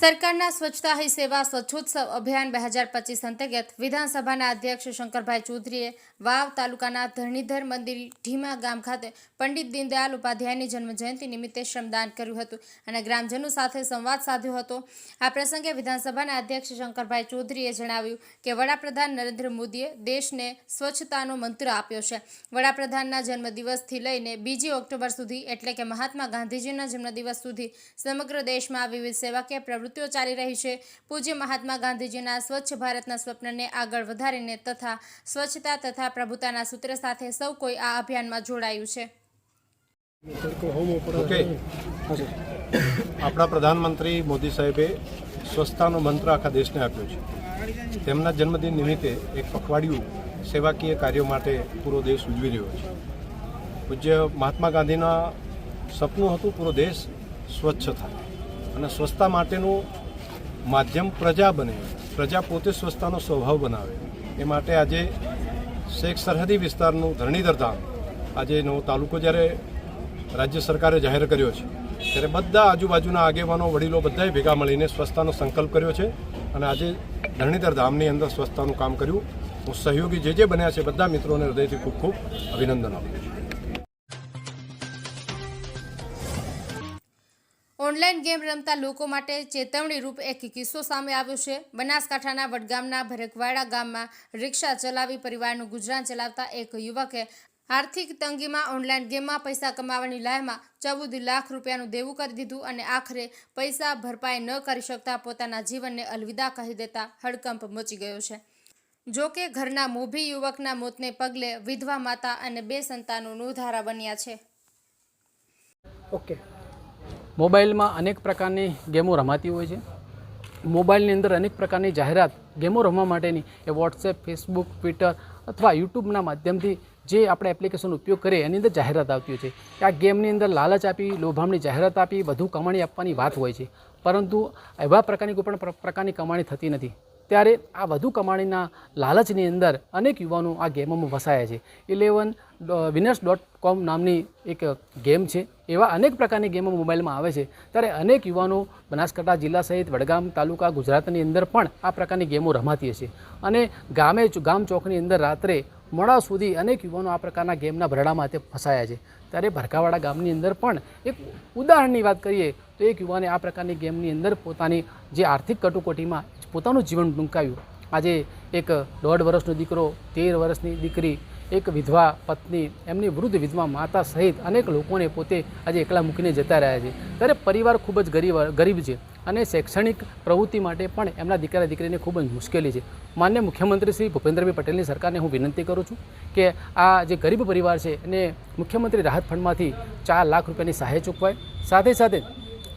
સરકારના સ્વચ્છતા હી સેવા સ્વચ્છોત્સવ અભિયાન બે હજાર પચીસ અંતર્ગત વિધાનસભાના અધ્યક્ષ શંકરભાઈ ચૌધરીએ વાવ તાલુકાના ધરણીધર મંદિર ઢીમા ગામ ખાતે પંડિત દીનદયાલ ઉપાધ્યાયની જન્મજયંતિ નિમિત્તે શ્રમદાન કર્યું હતું અને ગ્રામજનો સાથે સંવાદ સાધ્યો હતો. આ પ્રસંગે વિધાનસભાના અધ્યક્ષ શંકરભાઈ ચૌધરીએ જણાવ્યું કે વડાપ્રધાન નરેન્દ્ર મોદીએ દેશને સ્વચ્છતાનો મંત્ર આપ્યો છે. વડાપ્રધાનના જન્મદિવસથી લઈને બીજી ઓક્ટોબર સુધી એટલે કે મહાત્મા ગાંધીજીના જન્મદિવસ સુધી સમગ્ર દેશમાં વિવિધ સેવાકીય પ્રવૃત્તિઓ ચાલી રહી છે. પૂજ્ય મહાત્મા ગાંધીજીના સ્વચ્છ ભારતના સ્વપ્નને આગળ વધારીને તથા સ્વચ્છતા તથા પ્રભુતાના સૂત્ર સાથે સૌ કોઈ આ અભિયાનમાં જોડાયું છે. આપણા પ્રધાનમંત્રી મોદી સાહેબે સ્વચ્છતાનો મંત્ર આખા દેશને આપ્યો છે. તેમના જન્મદિન નિમિત્તે એક પખવાડિયું સેવાકીય કાર્યો માટે પૂરો દેશ ઉજવી રહ્યો છે. પૂજ્ય મહાત્મા ગાંધીના સપનું હતું પૂરો દેશ સ્વચ્છ થાય. અને સ્વચ્છતા માટેનું માધ્યમ પ્રજા બને. પ્રજા પોતે સ્વચ્છતાનો સ્વભાવ બનાવે. એ માટે આજે શેખ સરહદી વિસ્તારનું ધરણીધર ધામ આજે એનો તાલુકો જ્યારે રાજ્ય સરકારે જાહેર કર્યો છે, ત્યારે બધા આજુબાજુના આગેવાનો, વડીલો બધાએ ભેગા મળીને સ્વચ્છતાનો સંકલ્પ કર્યો છે અને આજે ધરણીધર ધામની અંદર સ્વચ્છતાનું કામ કર્યું. હું સહયોગી જે જે બન્યા છે બધા મિત્રોને હૃદયથી ખૂબ ખૂબ અભિનંદન આપું છું. ઓનલાઈન ગેમ રમતા લોકો માટે ચેતવણી રૂપ એક કિસ્સો સામે આવ્યો છે. બનાસકાંઠાના વડગામના ભરકવાડા ગામમાં રિક્ષા ચલાવી પરિવારનું ગુજરાન ચલાવતા એક યુવકે આર્થિક તંગીમાં ઓનલાઈન ગેમમાં પૈસા કમાવાની લાયમાં ચૌદ લાખ રૂપિયાનું દેવું કરી દીધું અને આખરે પૈસા ભરપાઈ ન કરી શકતા પોતાના જીવનને અલવિદા કહી દેતા હડકંપ મચી ગયો છે. જો કે ઘરના મોભી યુવકના મોતને પગલે વિધવા માતા અને બે સંતાનો નોંધારા બન્યા છે. ઓકે. મોબાઈલમાં અનેક પ્રકારની ગેમો રમાતી હોય છે. મોબાઈલની અંદર અનેક પ્રકારની જાહેરાત ગેમો રમવા માટેની એ વોટ્સએપ ફેસબુક ટ્વિટર અથવા યુટ્યુબના માધ્યમથી જે આપણે એપ્લિકેશનનો ઉપયોગ કરીએ, એની અંદર જાહેરાત આવતી હોય છે. કે આ ગેમની અંદર લાલચ આપી, લોભામણી જાહેરાત આપી વધુ કમાણી આપવાની વાત હોય છે. પરંતુ એવા પ્રકારની કોઈ પણ પ્રકારની કમાણી થતી નથી. ત્યારે આ વધુ કમાણીના લાલચની અંદર અનેક યુવાનો આ ગેમોમાં ફસાયા છે. ઇલેવન વિનર્સ ડોટ કોમ નામની એક ગેમ છે. એવા અનેક પ્રકારની ગેમો મોબાઈલમાં આવે છે. ત્યારે અનેક યુવાનો બનાસકાંઠા જિલ્લા સહિત વડગામ તાલુકા ગુજરાતની અંદર પણ આ પ્રકારની ગેમો રમાતી હશે. અને ગામે, ગામ ચોકની અંદર રાત્રે મોડા સુધી અનેક યુવાનો આ પ્રકારના ગેમના ભરડામાં તે ફસાયા છે. ત્યારે ભરકાવાડા ગામની અંદર પણ એક ઉદાહરણની વાત કરીએ તો એક યુવાને આ પ્રકારની ગેમની અંદર પોતાની જે આર્થિક કટોકટીમાં પોતાનું જીવન ટૂંકાવ્યું આજે એક દોઢ વર્ષનો દીકરો, તેર વર્ષની દીકરી, એક વિધવા પત્ની, એમની વૃદ્ધ વિધવા માતા સહિત અનેક લોકોને પોતે આજે એકલા મૂકીને જતા રહ્યા છે. ત્યારે પરિવાર ખૂબ જ ગરીબ ગરીબ છે. અને શૈક્ષણિક પ્રવૃત્તિ માટે પણ એમના દીકરા દીકરીને ખૂબ જ મુશ્કેલી છે. માન્ય મુખ્યમંત્રી શ્રી ભૂપેન્દ્રભાઈ પટેલની સરકારને હું વિનંતી કરું છું કે આ જે ગરીબ પરિવાર છે એને મુખ્યમંત્રી રાહત ફંડમાંથી ચાર લાખ રૂપિયાની સહાય ચૂકવાય. સાથે સાથે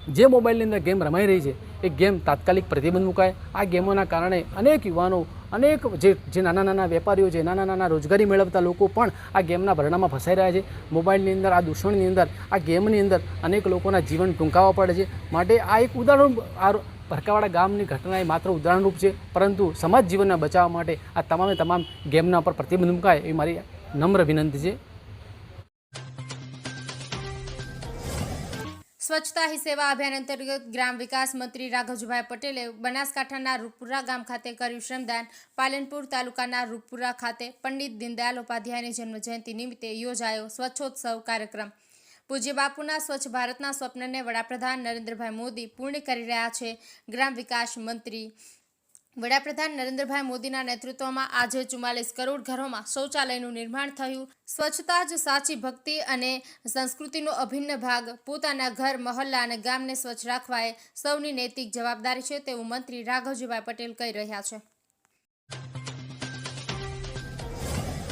જે મોબાઈલની અંદર ગેમ રમાઈ રહી છે, એ ગેમ તાત્કાલિક પ્રતિબંધ મુકાય. આ ગેમોના કારણે અનેક યુવાનો અનેક જે જે નાના નાના વેપારીઓ છે નાના નાના રોજગારી મેળવતા લોકો પણ આ ગેમના ભરણામાં ફસાઈ રહ્યા છે. મોબાઈલની અંદર, આ દૂષણની અંદર, આ ગેમની અંદર અનેક લોકોના જીવન ટૂંકાવવા પડે છે. માટે આ એક ઉદાહરણ આ ભરકાવાડા ગામની ઘટના એ માત્ર ઉદાહરણરૂપ છે. પરંતુ સમાજ જીવનને બચાવવા માટે આ તમામે તમામ ગેમના પર પ્રતિબંધ મુકાય એ મારી નમ્ર વિનંતી છે. સ્વચ્છતા હી સેવા અભિયાન અંતર્ગત ગ્રામ વિકાસ મંત્રી રાઘવજીભાઈ પટેલે બનાસકાંઠાના રૂપપુરા ગામ ખાતે કર્યું શ્રમદાન. પાલનપુર તાલુકાના રૂપપુરા ખાતે પંડિત દીનદયાલ ઉપાધ્યાયની જન્મજયંતિ નિમિત્તે યોજાયો સ્વચ્છોત્સવ કાર્યક્રમ. પૂજ્ય બાપુના સ્વચ્છ ભારતના સ્વપ્નને વડાપ્રધાન નરેન્દ્રભાઈ મોદી પૂર્ણ કરી રહ્યા છે ગ્રામ વિકાસ મંત્રી. વડાપ્રધાન નરેન્દ્રભાઈ મોદીના નેતૃત્વમાં આજે ચુમ્માલીસ કરોડ ઘરોમાં શૌચાલયનું નિર્માણ થયું. સ્વચ્છતા જ સાચી ભક્તિ અને સંસ્કૃતિનો અભિન્ન ભાગ. પોતાના ઘર, મહોલ્લા અને ગામને સ્વચ્છ રાખવા એ સૌની નૈતિક જવાબદારી છે તેવું મંત્રી રાઘવજીભાઈ પટેલ કહી રહ્યા છે.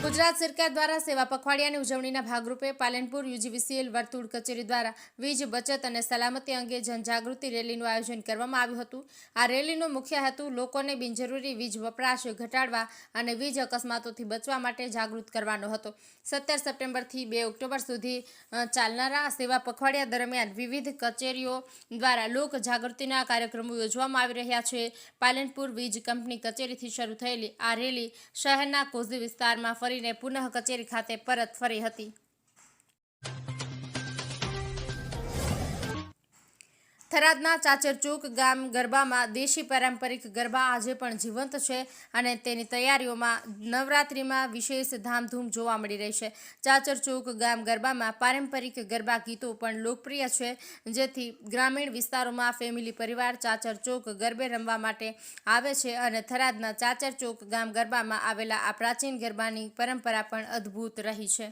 ગુજરાત સરકાર દ્વારા સેવા પખવાડિયાની ઉજવણીના ભાગરૂપે પાલનપુર યુજીવીસીએલ વર્તુળ કચેરી દ્વારા વીજ, બચત અને સલામતી અંગે જનજાગૃતિ રેલીનું આયોજન કરવામાં આવ્યું હતું. આ રેલીનો મુખ્ય હેતુ લોકોને બિનજરૂરી વીજ વપરાશ ઘટાડવા અને વીજ અકસ્માતોથી બચવા માટે જાગૃત કરવાનો હતો. સત્તર સપ્ટેમ્બરથી બે ઓક્ટોબર સુધી ચાલનારા સેવા પખવાડિયા દરમિયાન વિવિધ કચેરીઓ દ્વારા લોક જાગૃતિના કાર્યક્રમો યોજવામાં આવી રહ્યા છે. પાલનપુર વીજ કંપની કચેરીથી શરૂ થયેલી આ રેલી શહેરના કોઝી વિસ્તારમાં ફરીને પુનઃ કચેરી ખાતે પરત ફરી હતી. થરાદના ચાચર ચોક ગામ ગરબામાં દેશી પારંપરિક ગરબા આજે પણ જીવંત છે અને તેની તૈયારીઓમાં નવરાત્રિમાં વિશેષ ધામધૂમ જોવા મળી રહી છે. ચાચર ચોક ગામ ગરબામાં પારંપરિક ગરબા ગીતો પણ લોકપ્રિય છે, જેથી ગ્રામીણ વિસ્તારોમાં ફેમિલી પરિવાર ચાચર ચોક ગરબે રમવા માટે આવે છે અને થરાદના ચાચર ચોક ગામ ગરબામાં આવેલા આ પ્રાચીન ગરબાની પરંપરા પણ અદ્ભુત રહી છે.